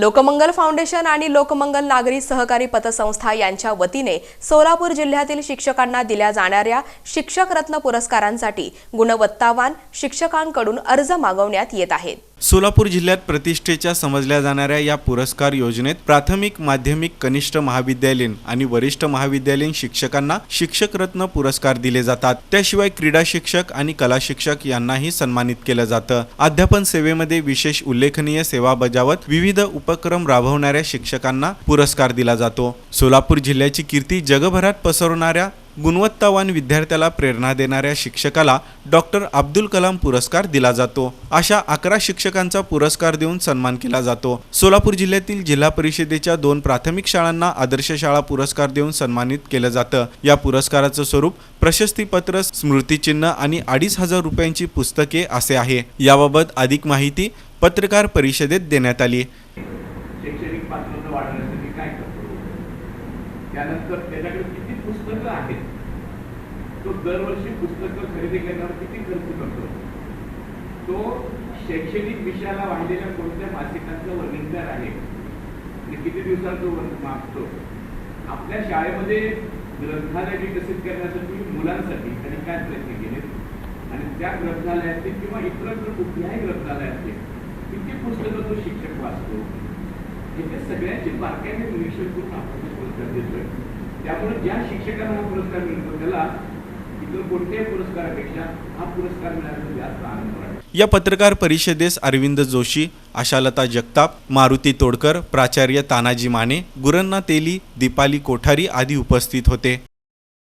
Lokmangal foundation आणि लोकमंगल नागरी सहकारी पतसंस्था यांच्या वतीने सोलापूर जिल्ह्यातील शिक्षकांना दिल्या जाणाऱ्या शिक्षक रत्न पुरस्कारांसाठी गुणवत्तावान शिक्षकांकडून अर्ज मागवण्यात येत आहेत सोलापूर जिल्ह्यात प्रतिष्ठेच्या समजल्या जाणाऱ्या या पुरस्कार योजनेत प्राथमिक माध्यमिक कनिष्ठ महाविद्यालयीन आणि वरिष्ठ महाविद्यालयीन शिक्षकांना शिक्षक रत्न पुरस्कार दिले जातात. त्याशिवाय क्रीडा शिक्षक आणि कला शिक्षक यांनाही सन्मानित केलं जातं. अध्यापन सेवेमध्ये विशेष उल्लेखनीय सेवा बजावत विविध उपक्रम राबवणाऱ्या शिक्षकांना पुरस्कार दिला जातो. सोलापूर जिल्ह्याची कीर्ती जगभरात पसरवणाऱ्या गुणवत्तावान विद्यार्थ्याला प्रेरणा देणाऱ्या शिक्षकाला डॉक्टर अब्दुल कलाम पुरस्कार दिला जातो. अशा अकरा शिक्षकांचा पुरस्कार देऊन सन्मान केला जातो. सोलापूर जिल्ह्यातील जिल्हा परिषदेच्या दोन प्राथमिक शाळांना आदर्श शाळा पुरस्कार देऊन सन्मानित केलं जातं. या पुरस्काराचं स्वरूप प्रशस्तीपत्र स्मृतिचिन्ह आणि अडीच हजार रुपयांची पुस्तके असे आहे. याबाबत अधिक माहिती पत्रकार परिषदेत देण्यात आली. शैक्षणिक पात्रता वाढवण्यासाठी काय करतो? त्यानंतर त्याच्याकडे किती पुस्तकं आहेत? तो दरवर्षी पुस्तकं खरेदी करण्यावर किती खर्च करतो? तो शैक्षणिक विषयाला वाहिलेल्या कोणत्या मासिकांचं वर्णनकार आहे? आणि किती दिवसात तो वर्ग मागतो? आपल्या शाळेमध्ये ग्रंथालय विकसित करण्यासाठी मुलांसाठी त्यांनी काय प्रयत्न केले आणि त्या ग्रंथालयातील किंवा इतर कुठल्याही ग्रंथालयातील किती पुस्तकं तो शिक्षक वाचतो? इथे ते सगळ्यांची बारकाईने निरीक्षण करून आपण पुरस्कार देतोय. त्यामुळे ज्या शिक्षकांना हा पुरस्कार मिळतो त्याला इतर कोणत्याही पुरस्कारापेक्षा हा पुरस्कार मिळाल्याचा जास्त आनंद वाटतो. या पत्रकार परिषदेस अरविंद जोशी आशालता जगताप मारुती तोडकर प्राचार्य तानाजी माने गुरन्ना तेली दीपाली कोठारी आदी उपस्थित होते.